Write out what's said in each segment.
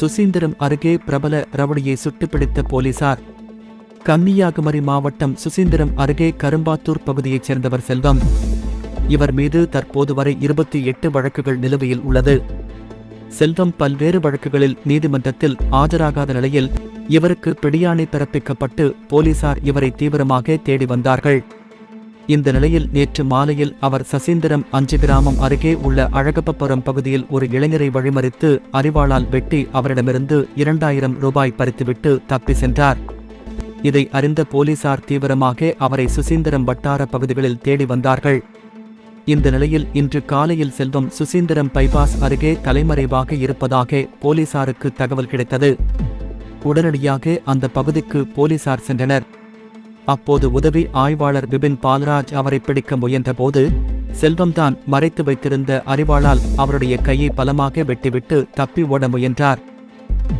சுசீந்திரம் அருகே பிரபல ரவுடியை சுட்டுப்பிடித்த போலீசார். கன்னியாகுமரி மாவட்டம் சுசீந்திரம் அருகே கரும்பாத்தூர் பகுதியைச் சேர்ந்தவர் செல்வம். இவர் மீது தற்போது வரை இருபத்தி எட்டு வழக்குகள் நிலுவையில் உள்ளது. செல்வம் பல்வேறு வழக்குகளில் நீதிமன்றத்தில் ஆஜராகாத நிலையில் இவருக்கு பிடியாணை பிறப்பிக்கப்பட்டு போலீசார் இவரை தீவிரமாக தேடி வந்தார்கள். இந்த நிலையில் நேற்று மாலையில் அவர் சசீந்திரம் அஞ்சு கிராமம் அருகே உள்ள அழகப்பபுரம் பகுதியில் ஒரு இளைஞரை வழிமறித்து அறிவாளால் வெட்டி அவரிடமிருந்து இரண்டாயிரம் ரூபாய் பறித்துவிட்டு தப்பி சென்றார். இதை அறிந்த போலீசார் தீவிரமாக அவரை சுசீந்திரம் வட்டார பகுதிகளில் தேடி வந்தார்கள். இந்த நிலையில் இன்று காலையில் செல்வம் சுசீந்திரம் பைபாஸ் அருகே தலைமறைவாக இருப்பதாக போலீசாருக்கு தகவல் கிடைத்தது. உடனடியாக அந்த பகுதிக்கு போலீசார் சென்றனர். அப்போது உதவி ஆய்வாளர் பிபின் பால்ராஜ் அவரை பிடிக்க முயன்றபோது செல்வம்தான் மறைத்து வைத்திருந்த அறிவாளால் அவருடைய கையை பலமாக வெட்டிவிட்டு தப்பி ஓட முயன்றார்.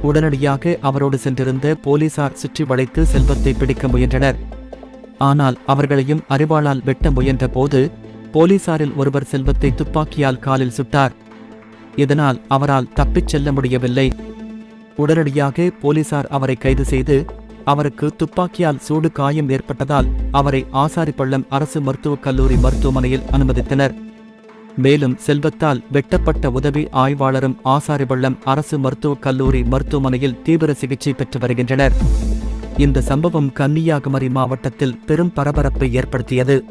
உடனடியாக அவரோடு சென்றிருந்த போலீசார் சுற்றி வளைத்து செல்வத்தை பிடிக்க முயன்றனர். ஆனால் அவர்களையும் அறிவாளால் வெட்ட முயன்றபோது போலீசாரில் ஒருவர் செல்வத்தை துப்பாக்கியால் காலில் சுட்டார். இதனால் அவரால் தப்பிச் செல்ல முடியவில்லை. உடனடியாக போலீசார் அவரை கைது செய்து அவருக்கு துப்பாக்கியால் சூடு காயம் ஏற்பட்டதால் அவரை ஆசாரிப்பள்ளம் அரசு மருத்துவக் கல்லூரி மருத்துவமனையில் அனுமதித்தனர். மேலும் செல்வத்தால் வெட்டப்பட்ட உதவி ஆய்வாளரும் ஆசாரிபள்ளம் அரசு மருத்துவக் கல்லூரி மருத்துவமனையில் தீவிர சிகிச்சை பெற்று வருகின்றனர். இந்த சம்பவம் கன்னியாகுமரி மாவட்டத்தில் பெரும் பரபரப்பை ஏற்படுத்தியது.